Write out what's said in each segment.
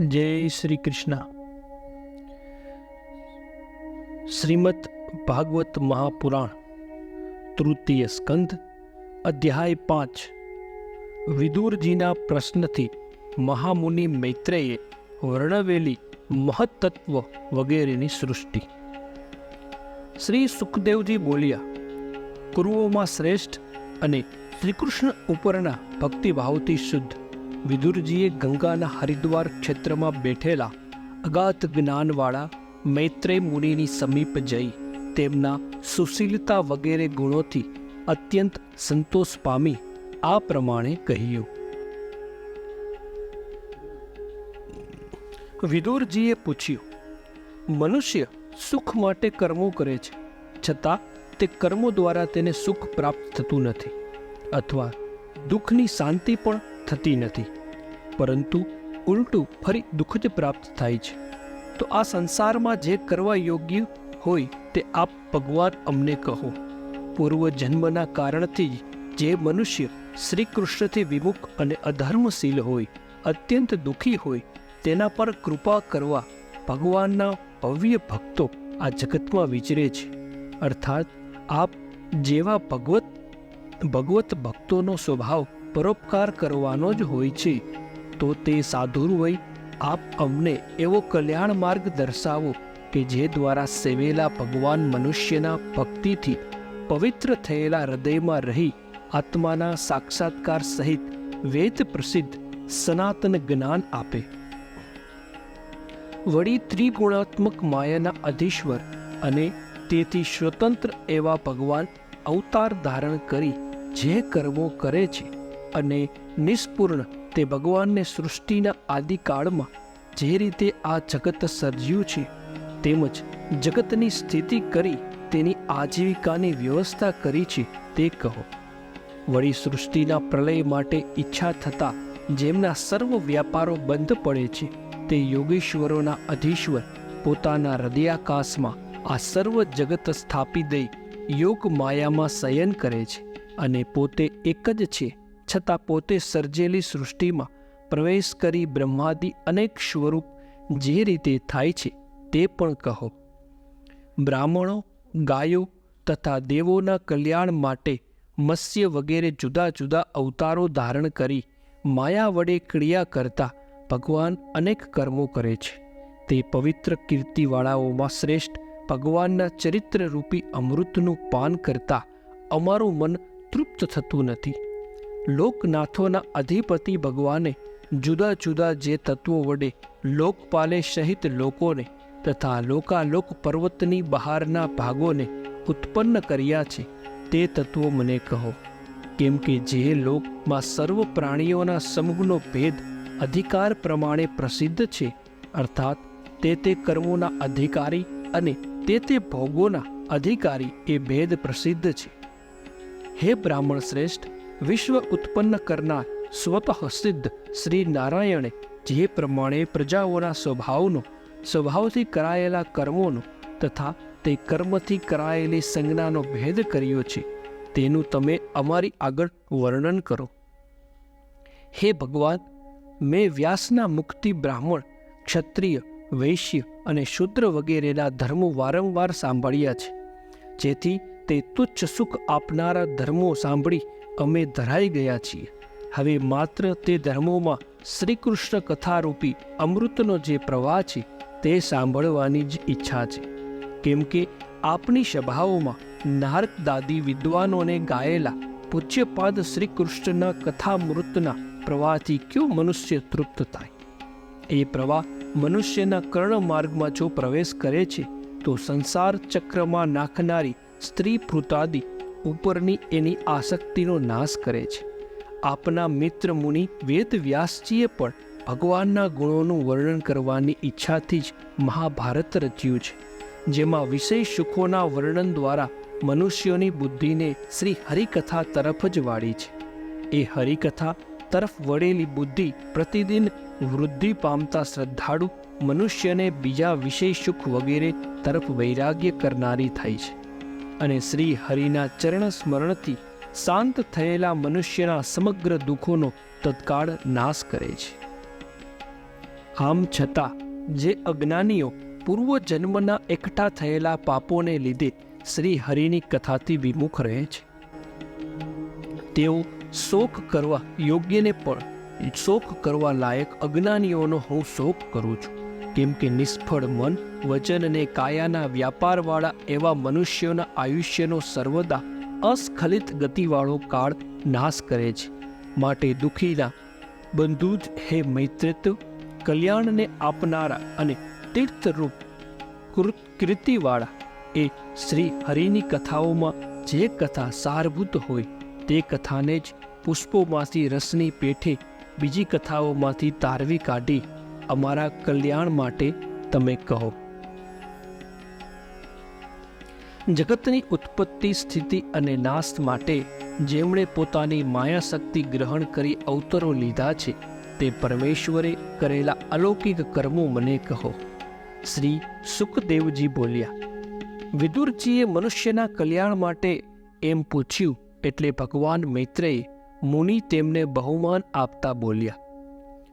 જય શ્રી કૃષ્ણ. શ્રીમદ ભાગવત મહાપુરાણ, તૃતીય સ્કંદ, અધ્યાય પાંચ. વિદુરજીના પ્રશ્નથી મહામુનિ મૈત્રેયે વર્ણવેલી મહત્તત્વ વગેરેની સૃષ્ટિ. શ્રી સુખદેવજી બોલ્યા, કુરુઓમાં શ્રેષ્ઠ અને શ્રીકૃષ્ણ ઉપરના ભક્તિભાવથી શુદ્ધ વિદુરજીએ ગંગાના હરિદ્વાર ક્ષેત્રમાં બેઠેલા અગાધ જ્ઞાનવાળા મૈત્રેય મુનિની સમીપ જઈ તેમના સુશીલતા વગેરે ગુણોથી અત્યંત સંતોષ પામી આ પ્રમાણે કહ્યું. વિદુરજીએ પૂછ્યું, મનુષ્ય સુખ માટે કર્મો કરે છે, છતાં તે કર્મો દ્વારા તેને સુખ પ્રાપ્ત થતું નથી, અથવા દુઃખની શાંતિ પણ થતી નથી. પરંતુ ઉલટું ફરી દુઃખ જ પ્રાપ્ત થાય છે. તો આ સંસારમાં જે કરવા યોગ્ય હોય તે આપ ભગવાન અમને કહો. પૂર્વ જન્મના કારણથી જ મનુષ્ય શ્રી કૃષ્ણથી વિમુખ અને અધર્મશીલ હોય, અત્યંત દુઃખી હોય, તેના પર કૃપા કરવા ભગવાનના ભવ્ય ભક્તો આ જગતમાં વિચરે છે. અર્થાત આપ જેવા ભગવત ભગવત ભક્તોનો સ્વભાવ પરોપકાર કરવાનો જ હોય છે. તો તે સાધુરવય આપ અમને એવો કલ્યાણ માર્ગ દર્શાવો કે જે દ્વારા સેવેલા ભગવાન મનુષ્યના ભક્તિથી પવિત્ર થયેલા હૃદયમાં રહી આત્માના સાક્ષાત્કાર સહિત વેદ પ્રસિદ્ધ સનાતન જ્ઞાન આપે. વળી ત્રિગુણાત્મક માયાના અધીશ્વર અને તેથી સ્વતંત્ર એવા ભગવાન અવતાર ધારણ કરી જે કર્મો કરે છે અને નિષ્પૂર્ણ તે ભગવાનને સૃષ્ટિના આદિકાળમાં જે રીતે આ જગત સર્જ્યું છે, તેમજ જગતની સ્થિતિ કરી તેની આજીવિકાની વ્યવસ્થા કરી છે, તે કહો. વળી સૃષ્ટિના પ્રલય માટે ઈચ્છા થતાં જેમના સર્વ વ્યાપારો બંધ પડે છે, તે યોગેશ્વરોના અધીશ્વર પોતાના હૃદયાકાશમાં આ સર્વ જગત સ્થાપી દઈ યોગ માયામાં શયન કરે છે અને પોતે એક જ છે. છતાં પોતે સર્જેલી સૃષ્ટિમાં પ્રવેશ કરી બ્રહ્માદિ અનેક સ્વરૂપ જે રીતે થાય છે તે પણ કહો. બ્રાહ્મણો, ગાયો તથા દેવોના કલ્યાણ માટે મત્સ્ય વગેરે જુદા જુદા અવતારો ધારણ કરી માયા વડે ક્રિયા કરતા ભગવાન અનેક કર્મો કરે છે. તે પવિત્ર કીર્તિવાળાઓમાં શ્રેષ્ઠ ભગવાનના ચરિત્રરૂપી અમૃતનું પાન કરતા અમારું મન તૃપ્ત થતું નથી. લોકનાથોના અધિપતિ ભગવાને જુદા જુદા જે તત્વો વડે લોકપાલે સહિત લોકોને તથા લોકાલોક પર્વતની બહારના ભાગોને ઉત્પન્ન કર્યા છે, તે તત્વો મને કહો. કેમ કે જે લોકમાં સર્વ પ્રાણીઓના સમૂહનો ભેદ અધિકાર પ્રમાણે પ્રસિદ્ધ છે, અર્થાત તે તે કર્મોના અધિકારી અને તે તે ભોગોના અધિકારી એ ભેદ પ્રસિદ્ધ છે. હે બ્રાહ્મણ શ્રેષ્ઠ વિશ્વ ઉત્પન્ન કરનાર સ્વતઃ સિદ્ધ શ્રી નારાયણે જે પ્રમાણે પ્રજાઓના સ્વભાવનો, સ્વભાવથી કરાયેલા કર્મોનો તથા તે કર્મથી કરાયેલી સંજ્ઞાનો ભેદ કર્યો છે, તેનું તમે અમારી આગળ વર્ણન કરો. હે ભગવાન, મેં વ્યાસના મુક્તિ બ્રાહ્મણ, ક્ષત્રિય, વૈશ્ય અને શુદ્ર વગેરેના ધર્મો વારંવાર સાંભળ્યા છે, જેથી તે તુચ્છ સુખ આપનારા ધર્મો સાંભળી અમે ધરાઈ ગયા છીએ. હવે માત્ર તે ધર્મોમાં શ્રી કૃષ્ણ કથારૂપી અમૃતનો જે પ્રવાહ છે, તે સાંભળવાની જ ઈચ્છા છે. કેમ કે આપણી સભાઓમાં નારક દાદી વિદ્વાનોને ગાયેલા પૂજ્યપાદ શ્રી કૃષ્ણના કથામૃતના પ્રવાહથી કયો મનુષ્ય તૃપ્ત થાય? એ પ્રવાહ મનુષ્યના કર્ણ માર્ગમાં જો પ્રવેશ કરે છે, તો સંસાર ચક્રમાં નાખનારી સ્ત્રી ભૃતાદિ ઉપરની એની આસક્તિનો નાશ કરે છે. આપના મિત્ર મુનિ વેદ વ્યાસજીએ પણ ભગવાનના ગુણોનું વર્ણન કરવાની ઈચ્છાથી જ મહાભારત રચ્યું છે. જેમાં વિષય સુખોના વર્ણન દ્વારા મનુષ્યોની બુદ્ધિને શ્રી હરિકથા તરફ જ વાળી છે. એ હરિકથા તરફ વળેલી બુદ્ધિ પ્રતિદિન વૃદ્ધિ પામતા શ્રદ્ધાળુ મનુષ્યને બીજા વિષય સુખ વગેરે તરફ વૈરાગ્ય કરનારી થાય છે. અને શ્રી હરિના ચરણ સ્મરણથી શાંત થયેલા મનુષ્યના સમગ્ર દુઃખોનો તત્કાળ નાશ કરે છે. આમ છતાં, જે અજ્ઞાનીઓ પૂર્વ જન્મના એકઠા થયેલા પાપોને લીધે શ્રી હરિની કથાથી વિમુખ રહે છે. તેઓ શોક કરવા યોગ્યને પણ, શોક કરવા લાયક અજ્ઞાનીઓનો હું શોક કરું છું. કેમ કે નિષ્ફળ મન વચન અને કાયાના વ્યાપારવાળા એવા મનુષ્યોના આયુષ્યનો સર્વદા અસ્ખલિત ગતિવાળો કાળ નાશ કરે છે. માટે દુઃખીના બંધુ જ હે મૈત્રિત્વ, કલ્યાણને આપનારા અને તીર્થરૂપ કૃતિવાળા એ શ્રી હરિની કથાઓમાં જે કથા સારભૂત હોય તે કથાને જ પુષ્પોમાંથી રસની પેઠે બીજી કથાઓમાંથી તારવી કાઢી અમારા કલ્યાણ માટે તમે કહો. જગતની ઉત્પત્તિ, સ્થિતિ અને નાશ માટે જેમણે પોતાની માયા શક્તિ ગ્રહણ કરી અવતરો લીધા છે, તે પરમેશ્વરે કરેલા અલૌકિક કર્મો મને કહો. શ્રી સુખદેવજી બોલ્યા, વિદુરજીએ મનુષ્યના કલ્યાણ માટે એમ પૂછ્યું એટલે ભગવાન મૈત્રેય મુનિ તેમને બહુમાન આપતા બોલ્યા.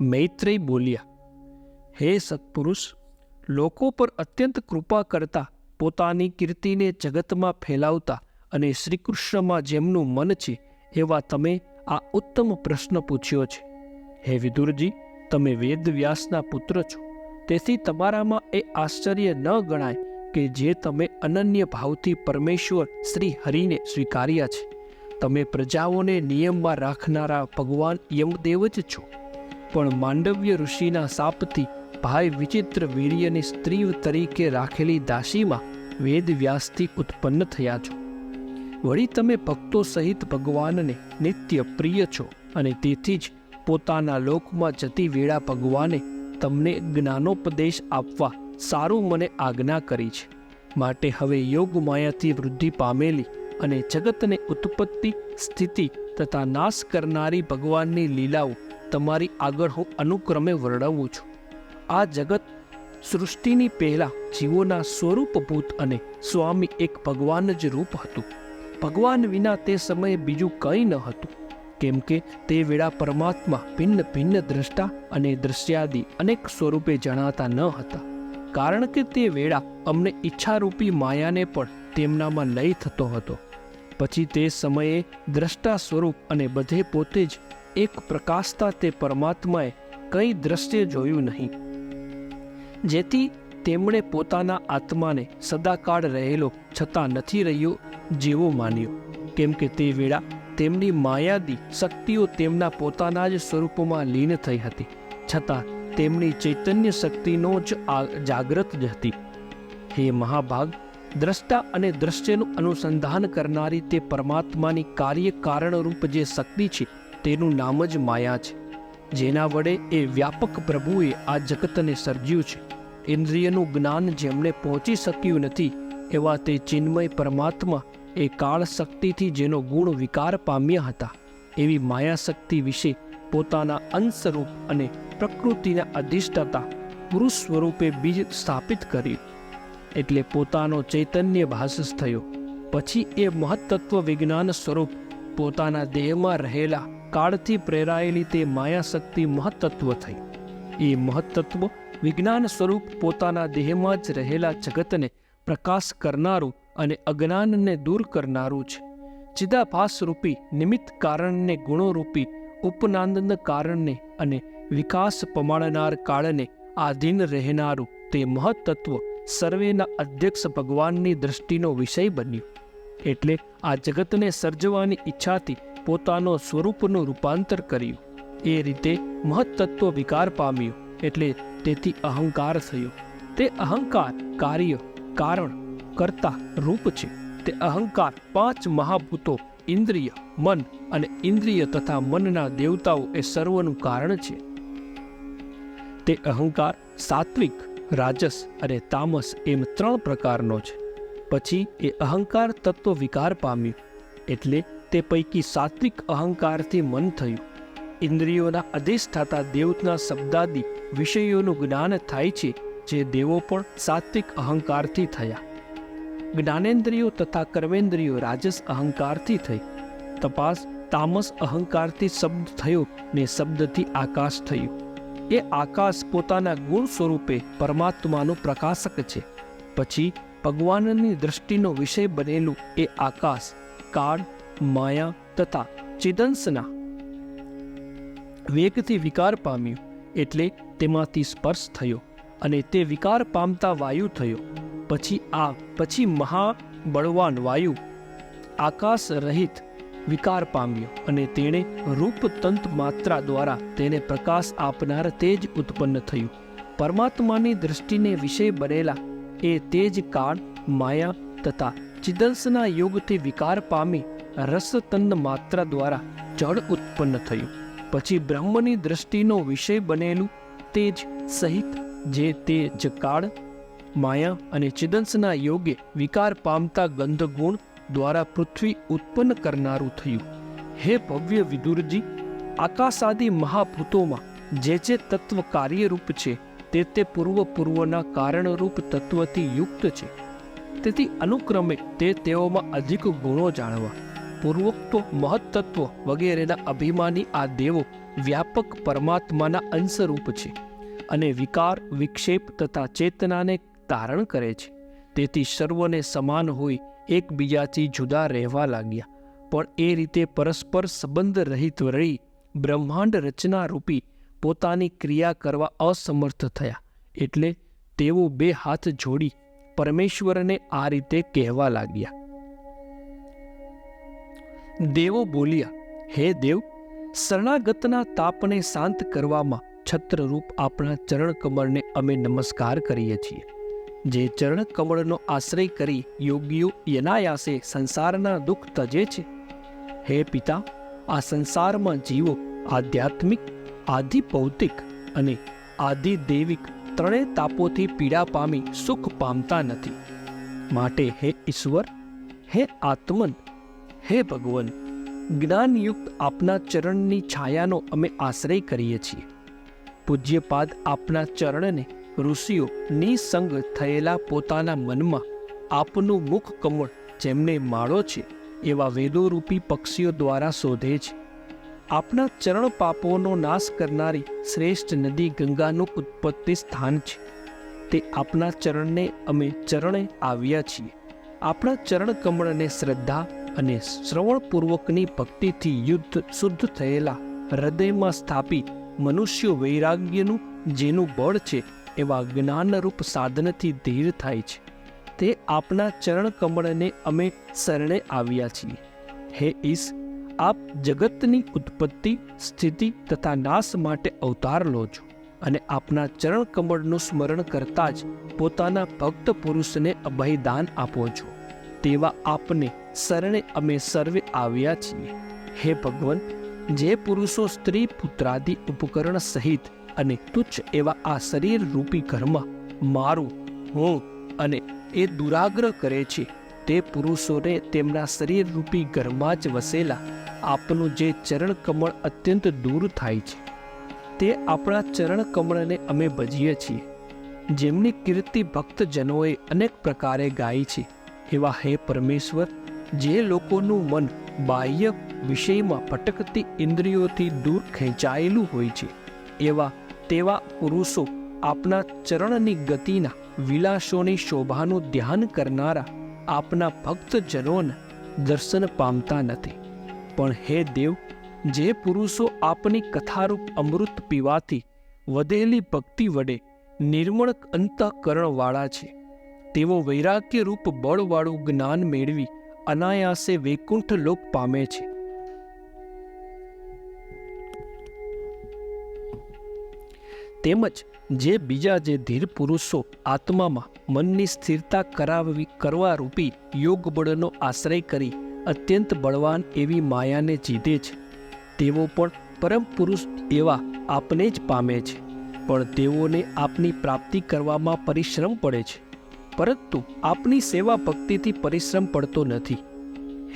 મૈત્રેય બોલ્યા હે સત્પુરુષ, લોકો પર અત્યંત કૃપા કરતા પોતાની કીર્તિને જગતમાં ફેલાવતા અને શ્રીકૃષ્ણમાં જેમનું મન છે એવા તમે આ ઉત્તમ પ્રશ્ન પૂછ્યો છે. હે વિદુરજી, તમે વેદવ્યાસના પુત્ર છો. તેથી તમારામાં એ આશ્ચર્ય ન ગણાય કે જે તમે અનન્ય ભાવથી પરમેશ્વર શ્રી હરિને સ્વીકાર્યા છે. તમે પ્રજાઓને નિયમમાં રાખનારા ભગવાન યમદેવ જ છો. પણ માંડવ્ય ઋષિના શાપથી ભાઈ વિચિત્ર વીર્યની સ્ત્રી તરીકે રાખેલી દાસીમાં વેદવ્યાસથી ઉત્પન્ન થયા છો. વળી તમે ભક્તો સહિત ભગવાનને નિત્ય પ્રિય છો અને તેથી જ પોતાના લોકમાં જતી વેળા ભગવાને તમને જ્ઞાનોપદેશ આપવા સારું મને આજ્ઞા કરી છે. માટે હવે યોગ માયાથી વૃદ્ધિ પામેલી અને જગતને ઉત્પત્તિ સ્થિતિ તથા નાશ કરનારી ભગવાનની લીલાઓ તમારી આગળ હું અનુક્રમે વર્ણવું છું. આ જગત સૃષ્ટિની પહેલા જીવોના સ્વરૂપભૂત અને સ્વામી એક ભગવાન જ રૂપ હતું. ભગવાન વિના તે સમયે બીજું કંઈ ન હતું. કેમ કે તે વેળા પરમાત્મા ભિન્ન ભિન્ન દ્રષ્ટા અને દ્રશ્યાદિ અનેક સ્વરૂપે જણાતા ન હતા. કારણ કે તે વેળા અમને ઈચ્છારૂપી માયાને પણ તેમનામાં લઈ થતો હતો. પછી તે સમયે દ્રષ્ટા સ્વરૂપ અને બધે પોતે જ એક પ્રકાશતા તે પરમાત્માએ કંઈ દ્રશ્ય જોયું નહીં. જેથી તેમણે પોતાના આત્માને સદાકાળ રહેલો છતાં નથી રહ્યો જેવો માન્યો. કેમ કે તે વેળા તેમની માયાદી શક્તિઓ તેમના પોતાના જ સ્વરૂપમાં લીન થઈ હતી, છતાં તેમની ચૈતન્ય શક્તિનો જ જાગ્રત જ હતી. હે મહાભાગ, દ્રષ્ટા અને દ્રશ્યનું અનુસંધાન કરનારી તે પરમાત્માની કાર્ય કારણરૂપ જે શક્તિ છે, તેનું નામ જ માયા છે, જેના વડે એ વ્યાપક પ્રભુએ આ જગતને સર્જ્યું છે. ઇન્દ્રિયનું જ્ઞાન જેમને પહોંચી શક્યું નથી, એવા તે ચિન્મય પરમાત્મા એ કાળ શક્તિથી જેનો ગુણ વિકાર પામ્યા હતા. એવી માયાશક્તિ વિશે પોતાના અંશરૂપ અને પ્રકૃતિના અધિષ્ઠાતા પુરુષ સ્વરૂપે બીજ સ્થાપિત કર્યું. એટલે પોતાનો ચૈતન્ય ભાષસ થયો. પછી એ મહત્તત્વ વિજ્ઞાન સ્વરૂપ પોતાના દેહમાં રહેલા કાળથી પ્રેરાયેલી તે માયાશક્તિ મહત્તત્વ થઈ. એ મહત્તત્વ વિજ્ઞાન સ્વરૂપ પોતાના દેહમાં જ રહેલા જગતને પ્રકાશ કરનારું અને અજ્ઞાનને દૂર કરનારું છે. ચિદાભાસ રૂપી નિમિત્ત કારણને ગુણોરૂપી ઉપનાંદન કારણને અને વિકાસ પમાડનાર કાળને આધીન રહેનારું તે મહત્તત્વ સર્વેના અધ્યક્ષ ભગવાનની દ્રષ્ટિનો વિષય બન્યું. એટલે આ જગતને સર્જવાની ઈચ્છાથી પોતાનો સ્વરૂપનું રૂપાંતર કર્યું. એ રીતે મહત્તત્વ વિકાર પામ્યું. એટલે તેથી અહંકાર થયો. તે અહંકાર કાર્ય, કારણ, કરતા, રૂપ છે. તે અહંકાર પાંચ મહાભૂતો, ઇન્દ્રિય, મન અને ઇન્દ્રિય તથા મનના દેવતાઓ એ સર્વનું કારણ છે. તે અહંકાર સાત્વિક, રાજસ અને તામસ એમ ત્રણ પ્રકારનો છે. પછી એ અહંકાર તત્વ વિકાર પામ્યું. એટલે તે પૈકી સાત્વિક અહંકારથી મન થયું. ઇન્દ્રિયોના અધિષ્ઠાતા દેવતના શબ્દાદી વિષયોનું જ્ઞાન થાય છે, જે દેવો પણ સાત્વિક અહંકારથી થયા. જ્ઞાનેન્દ્રિયો તથા કર્મેન્દ્રિયો રાજસ અહંકારથી થઈ. તપાસ તામસ અહંકારથી શબ્દ થયો ને શબ્દથી આકાશ થયું. એ આકાશ પોતાના ગુણ સ્વરૂપે પરમાત્માનું પ્રકાશક છે. પછી ભગવાનની દ્રષ્ટિનો વિષય બનેલું એ આકાશ, કાળ, માયા તથા ચિદંસના વેગથી વિકાર પામ્યું એટલે તેમાંથી સ્પર્શ થયો અને તે વિકાર પામતા વાયુ થયો. પછી આ, પછી મહા બળવાન વાયુ આકાશ રહિત વિકાર પામ્યો અને તેણે રૂપ તંત માત્રા દ્વારા તેને પ્રકાશ આપનાર તેજ ઉત્પન્ન થયું. પરમાત્માની દૃષ્ટિને વિષય બનેલા એ તેજ કાળ, માયા તથા ચિદંસના યોગથી વિકાર પામી રસતંદ માત્રા દ્વારા જળ ઉત્પન્ન થયું. પછી બ્રહ્મની દૃષ્ટિનો વિષય બનેલું તેજ સહિત જે તેજ કાળ માયા અને ચિદંસના યોગે વિકાર પામતા ગંધ ગુણ દ્વારા પૃથ્વી ઉત્પન્ન કરનારું થયું. હે ભવ્ય વિદુરજી, આકાશાદી મહાભૂતોમાં જે જે તત્વ કાર્યરૂપ છે, તે તે પૂર્વ પૂર્વના કારણરૂપ તત્વથી યુક્ત છે. તેથી અનુક્રમે તે તેઓમાં અધિક ગુણો જાણવા. પૂર્વોક્તો મહત્તત્વ વગેરેના અભિમાની આ દેવો વ્યાપક પરમાત્માના અંશરૂપ છે અને વિકાર, વિક્ષેપ તથા ચેતનાને તારણ કરે છે. તેથી સર્વને સમાન હોય એકબીજાથી જુદા રહેવા લાગ્યા. પણ એ રીતે પરસ્પર સંબંધ રહિત રહી બ્રહ્માંડ રચના રૂપી પોતાની ક્રિયા કરવા અસમર્થ થયા. એટલે તેઓ બે હાથ જોડી પરમેશ્વરને આ રીતે કહેવા લાગ્યા. દેવો બોલ્યા, હે દેવ, શરણાગતના તાપને શાંત કરવામાં છત્રરૂપ આપણા ચરણ કમળને અમે નમસ્કાર કરીએ છીએ. જે ચરણ કમળનો આશ્રય કરી યોગીઓ યનાયાસે સંસારના દુઃખ તજે છે. હે પિતા, આ સંસારમાં જીવો આધ્યાત્મિક આધિ ભૌતિક અને આધિ દૈવિક ત્રણેય તાપોથી પીડા પામી સુખ પામતા નથી. માટે હે ઈશ્વર, હે આત્મન હે ભગવાન, જ્ઞાનયુક્ત આપના ચરણની છાયાનો અમે આશ્રય કરીએ છીએ. પૂજ્યપાદ આપના ચરણને ઋષિઓ નિસંગ થયેલા પોતાના મનમાં આપનું મુખ કમળ જેમને માળો છે એવા વેદોરૂપી પક્ષીઓ દ્વારા શોધે છે. આપના ચરણ પાપોનો નાશ કરનારી શ્રેષ્ઠ નદી ગંગાનું ઉત્પત્તિ સ્થાન છે. તે આપના ચરણને અમે ચરણે આવ્યા છીએ. આપણા ચરણ કમળને શ્રદ્ધા અને શ્રવણપૂર્વકની ભક્તિથી યુદ્ધ શુદ્ધ થયેલા હૃદયમાં સ્થાપી મનુષ્યો વૈરાગ્યનું જેનું બળ છે એવા જ્ઞાનરૂપ સાધનથી ધીર થાય છે. તે આપના ચરણ કમળને અમે શરણે આવ્યા છીએ. હે ઈશ, આપ જગતની ઉત્પત્તિ, સ્થિતિ તથા નાશ માટે અવતાર લો છો અને આપના ચરણ કમળનું સ્મરણ કરતા જ પોતાના ભક્ત પુરુષને અભયદાન આપો છો. તેવા આપને શરણે અમે સર્વે આવ્યા છીએ. હે ભગવાન, જે પુરુષો સ્ત્રી પુત્રાદિ ઉપકરણ સહિત અને તુચ્છ એવા આ શરીર રૂપી ઘરમાં મારું, હું અને એ દુરાગ્રહ કરે છે, તે પુરુષોને તેમના શરીર રૂપી ઘરમાં જ વસેલા આપનું જે ચરણ કમળ અત્યંત દૂર થાય છે, તે આપણા ચરણ કમળને અમે ભજીએ છીએ. જેમની કીર્તિ ભક્તજનોએ અનેક પ્રકારે ગાઈ છે. એવા હે પરમેશ્વર, જે લોકોનું મન બાહ્ય વિષયમાં ભટકતી ઇન્દ્રિયોથી દૂર ખેંચાયેલું હોય છે, એવા તેવા પુરુષો આપના ચરણની ગતિના વિલાસોની શોભાનું ધ્યાન કરનારા આપના ભક્તજનોના દર્શન પામતા નથી. પણ હે દેવ, જે પુરુષો આપની કથારૂપ અમૃત પીવાથી વધેલી ભક્તિ વડે નિર્મળ અંતઃકરણવાળા છે તેઓ વૈરાગ્યરૂપ બળવાળું જ્ઞાન મેળવી અનાયાસે વૈકુંઠ લોક પામે છે. તેમજ જે બીજા જે ધીર પુરુષો આત્મામાં મનની સ્થિરતા કરાવવી કરવા રૂપી યોગ બળનો આશ્રય કરી અત્યંત બળવાન એવી માયાને જીતે છે. તેઓ પણ પરમ પુરુષ એવા આપને જ પામે છે. પણ તેઓને આપની પ્રાપ્તિ કરવામાં પરિશ્રમ પડે છે. પરંતુ આપની સેવા ભક્તિથી પરિશ્રમ પડતો નથી.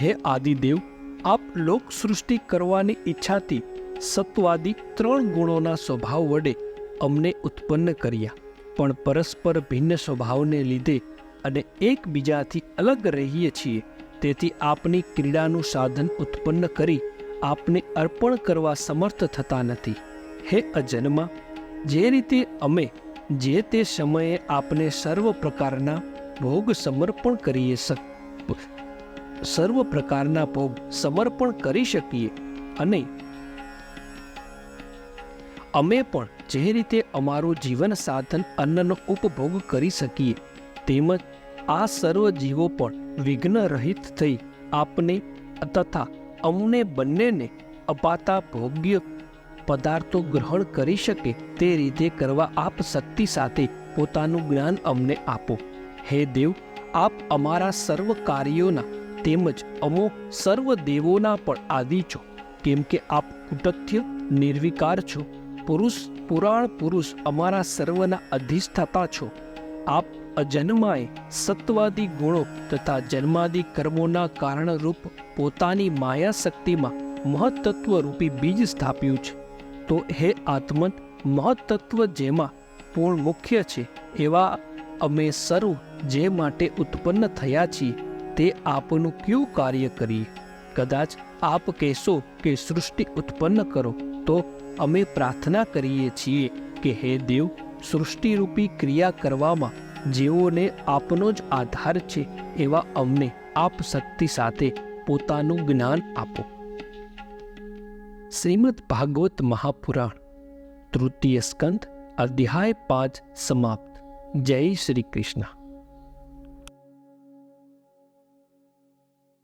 હે આદિદેવ, આપ લોક સૃષ્ટિ કરવાની ઈચ્છાથી સત્વાદી ત્રણ ગુણોના સ્વભાવ વડે અમને ઉત્પન્ન કર્યા, પણ પરસ્પર ભિન્ન સ્વભાવને લીધે અને એકબીજાથી અલગ રહીએ છીએ. તેથી આપની ક્રીડાનું સાધન ઉત્પન્ન કરી આપને અર્પણ કરવા સમર્થ થતા નથી. હે અજન્મા, જે રીતે અમે જે તે સમયે આપને સર્વ પ્રકારના ભોગ સમર્પણ કરીએ સર્વ પ્રકારના ભોગ સમર્પણ કરી શકીએ. અને અમે પણ જે રીતે અમારું જીવન સાધન અન્નનો ઉપભોગ કરી શકીએ તેમજ આ સર્વ જીવો પણ વિઘ્ન રહિત થઈ આપને તથા અમને બંનેને અપાતા ભોગ્ય પદાર્થો ગ્રહણ કરી શકે તે રીતે કરવા આપ શક્તિ સાથે પોતાનું જ્ઞાન અમને આપો. હે દેવ, આપ અમારા સર્વ કાર્યોના તેમજ અમો સર્વ દેવોના પણ આદિ છો. કેમ કે આપ કુટથ્ય, નિર્વિકાર છો. પુરુષ, પુરાણ પુરુષ અમારા સર્વના અધિષ્ઠાતા છો. આપ અજન્માએ સત્વાદી ગુણો તથા જન્માદિ કર્મોના કારણરૂપ પોતાની માયા શક્તિમાં મહત્તત્વરૂપી બીજ સ્થાપ્યું છે. તો હે આત્મન, મહત્તત્વ જેમાં પૂર્ણ મુખ્ય છે, એવા અમે સર્વ જે માટે ઉત્પન્ન થયા છીએ, તે આપનું કયું કાર્ય કરીએ? કદાચ આપ કહેશો કે સૃષ્ટિ ઉત્પન્ન કરો, તો અમે પ્રાર્થના કરીએ છીએ કે હે દેવ, સૃષ્ટિરૂપી ક્રિયા કરવામાં જેઓને આપનો જ આધાર છે, એવા અમને આપ શક્તિ સાથે પોતાનું જ્ઞાન આપો. શ્રીમદ ભાગવત મહાપુરાણ તૃતીય સ્કંદ અધ્યાય પાંચ સમાપ્ત. જય શ્રી કૃષ્ણ.